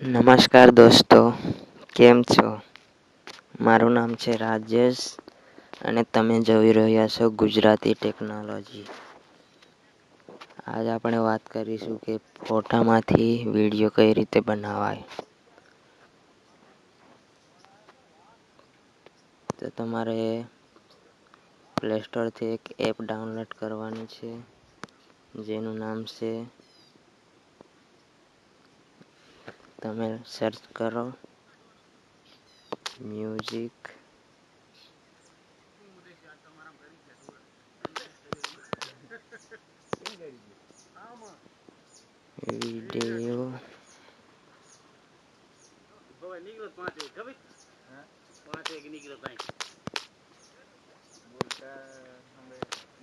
નમસ્કાર દોસ્તો, કેમ છો? મારું નામ છે રાજેશ અને તમે જોઈ રહ્યા છો ગુજરાતી ટેકનોલોજી. આજ આપણે વાત કરીશું કે ફોટામાંથી વીડિયો કઈ રીતે બનાવાય. તો તમારે પ્લે સ્ટોરથી એક એપ ડાઉનલોડ કરવાની છે, જેનું નામ છે તમે સર્ચ કરો. મ્યુઝિક વિડિયો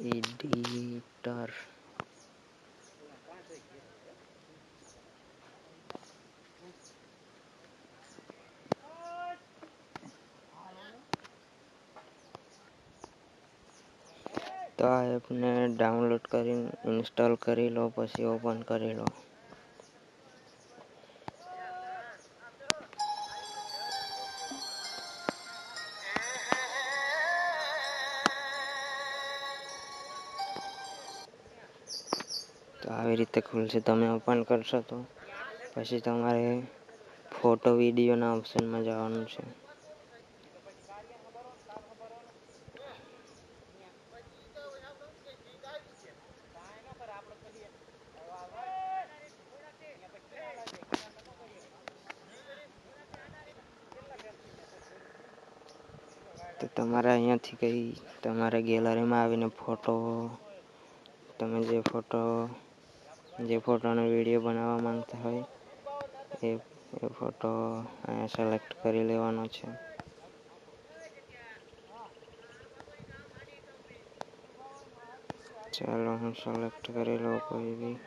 એડિટર આ એપને ડાઉનલોડ કરીને ઇન્સ્ટોલ કરી લો, પછી ઓપન કરી લો. તો આવી રીતે ખુલશે. તમે ઓપન કરશો તો પછી તમારે ફોટો વિડીયોના ઓપ્શનમાં જવાનું છે. તો તમારે અહીંયાથી કંઈ તમારે ગેલેરીમાં આવીને ફોટો, તમે જે ફોટો, જે ફોટોનો વીડિયો બનાવવા માંગતા હોય, એ એ ફોટો અહીંયા સિલેક્ટ કરી લેવાનો છે. ચાલો હું સિલેક્ટ કરી લઉં કોઈ બી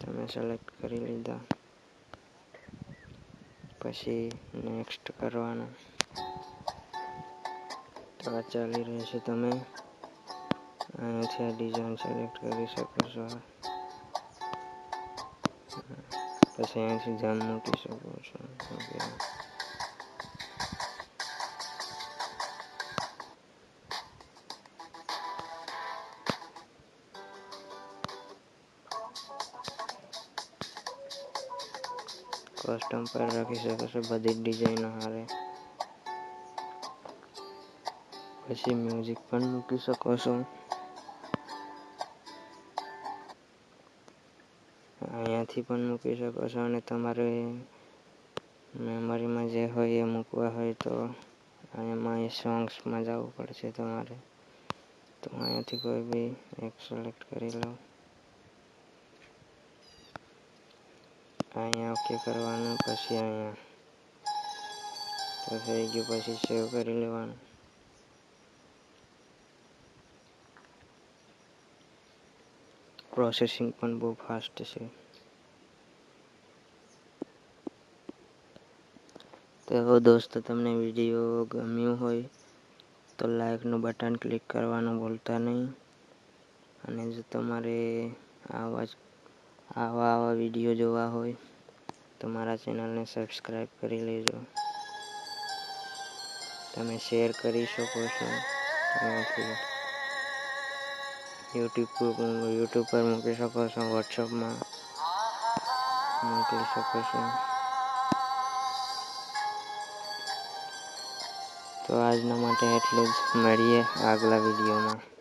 તમે સિલેક્ટ કરી લીધા. પછી નેક્સ્ટ કરવાનું. તો આ ચાલી રહેશે તમે. અહીંયાથી આ ડિઝાઇન સિલેક્ટ કરી શકો છો. પછી અહીંયાથી જામ મૂકી શકો છો. કસ્ટમ પર રાખી શકો છો, બધી ડિઝાઇનો હારે. પછી મ્યુઝિક પણ મૂકી શકો છો. અહીંયાથી પણ મૂકી શકો છો અને તમારે મેમરીમાં જે હોય એ મૂકવા હોય તો એમાં એ સોંગ્સમાં જવું પડશે તમારે. તો અહીંયાથી કોઈ બી એક સિલેક્ટ કરી લો. અહીંયા ઓકે કરવાનું, પછી અહીંયા. તો થઈ ગયું, પછી સેવ કરી લેવાનું. પ્રોસેસિંગ પણ બહુ ફાસ્ટ છે. તો દોસ્તો, તમને વીડિયો ગમ્યું હોય, તો લાઇકનું બટન ક્લિક કરવાનું ભૂલતા નહીં. અને જો તમારે આવા આવા આવા વીડિયો જોવા હોય તો મારા ચેનલને સબસ્ક્રાઈબ કરી લેજો. તમે શેર કરી શકો છો. યુટ્યુબ પર યુટ્યુબ પર મૂકી શકો છો, વોટ્સઅપમાં મોકલી શકો છો. તો આજના માટે એટલું જ. મળીએ આગલા વિડીયોમાં.